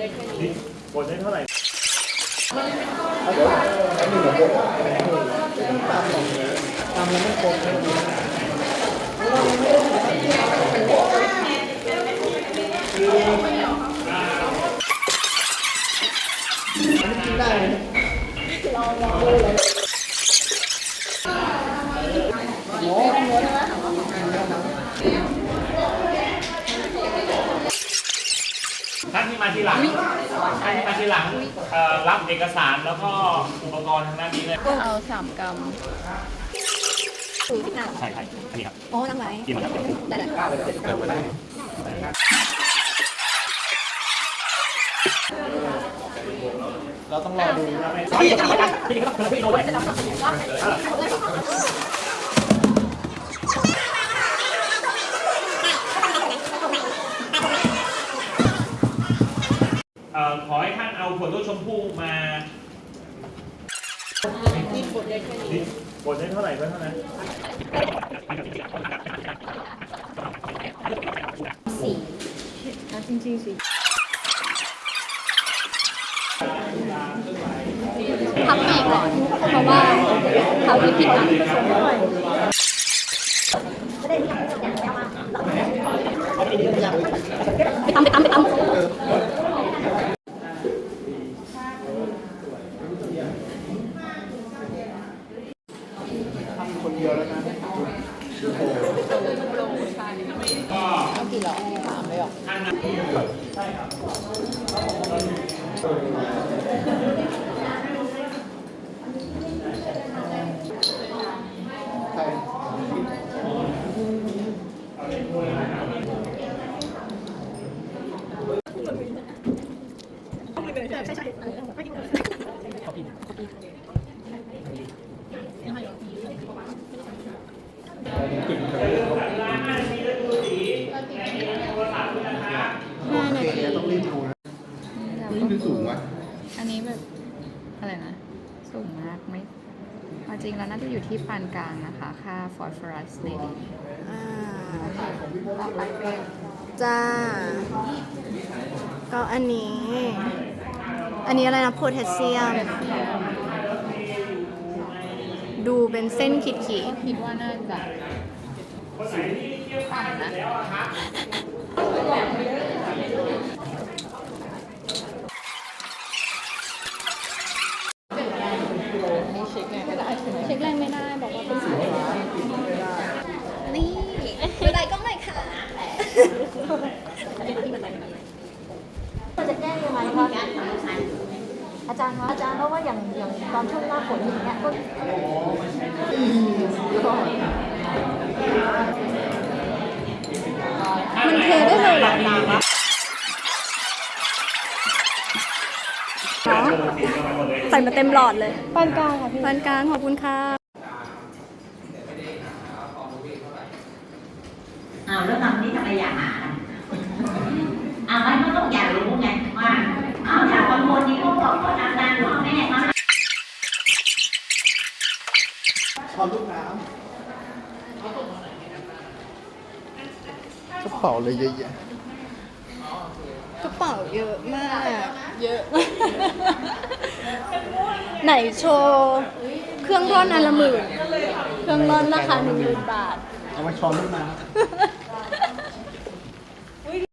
นี่บดได้เท่าไหร่ตามแล้วไม่คงเลยตามแล้วไม่คงได้ลองลองดูเลย ท่านที่มาทีหลังท่านที่มาทีหลังเอ่อรับเอกสารแล้วก็อุปกรณ์ทางด้านนี้เลยเอาสามกรัมสูงที่หนักใช่ใช่นี่ครับโอ้ตั้งไว้กินมาครับได้ได้เราต้องรอดูพี่จะทำอะไรพี่ก็ต้องพี่โน้ตเอ่อ ขอให้ท่านเอาผลลูกชมพู่มานี่บดได้แค่นี้บดได้เท่าไหร่ก็เท่านั้นสีจริงๆสิพับปีกก่อนเพราะว่าเขาที่ผิดอะไปตำไปตำไปตำ คนเดียวแล้วนะเอากี่หลอดสามเลยเหรอใคร ห้า โอ นา เคทีต้องรีบดูนะแล้วนี่คือสูงวะอันนี้แบบอะไรนะ สูงมากไม่เอาจริงแล้วน่าจะอยู่ที่ปานกลางนะคะ ค่าฟอสฟอรัสในนี้อ่าต่อไปเป็นจ้า ก็อันนี้ อันนี้อะไรนะโพแทสเซียม ดูเป็นเส้นขีดขีดคิดว่าน่าจะต่ำนะ นี่เช็คไงไม่ได้ใช่ไหม ๆเช็คแรงไม่ได้ บอกว่าเป็นสายนี่ไม่ได้ก็ไม่ค่ะจะแก้ยังไงคะ อาจารย์คะอาจารย์เพราะว่าอย่างอย่างตอนช่วงหน้าฝนอย่างเงี้ยก็มันเทได้เลยเหรอใส่มาเต็มหลอดเลยปานกลางค่ะพี่ปานกลางขอบคุณค่ะเอาแล้วทำนี้ทำไมอยากหาเอาไว้ก็ต้องอยากรู้ไงว่าเอาจากบางคนนี่ก็บอกว่าอาจารย์พ่อแม่เขา ช้อนลูกน้ำกระเป๋าเลยเยอะแยะกระเป๋าเยอะมาก เยอะ ไหนโชว์ เครื่องร่อนอันละหมื่น เครื่องร่อนราคาหนึ่งหมื่นบาท เอาไว้ช้อนลูกน้ำ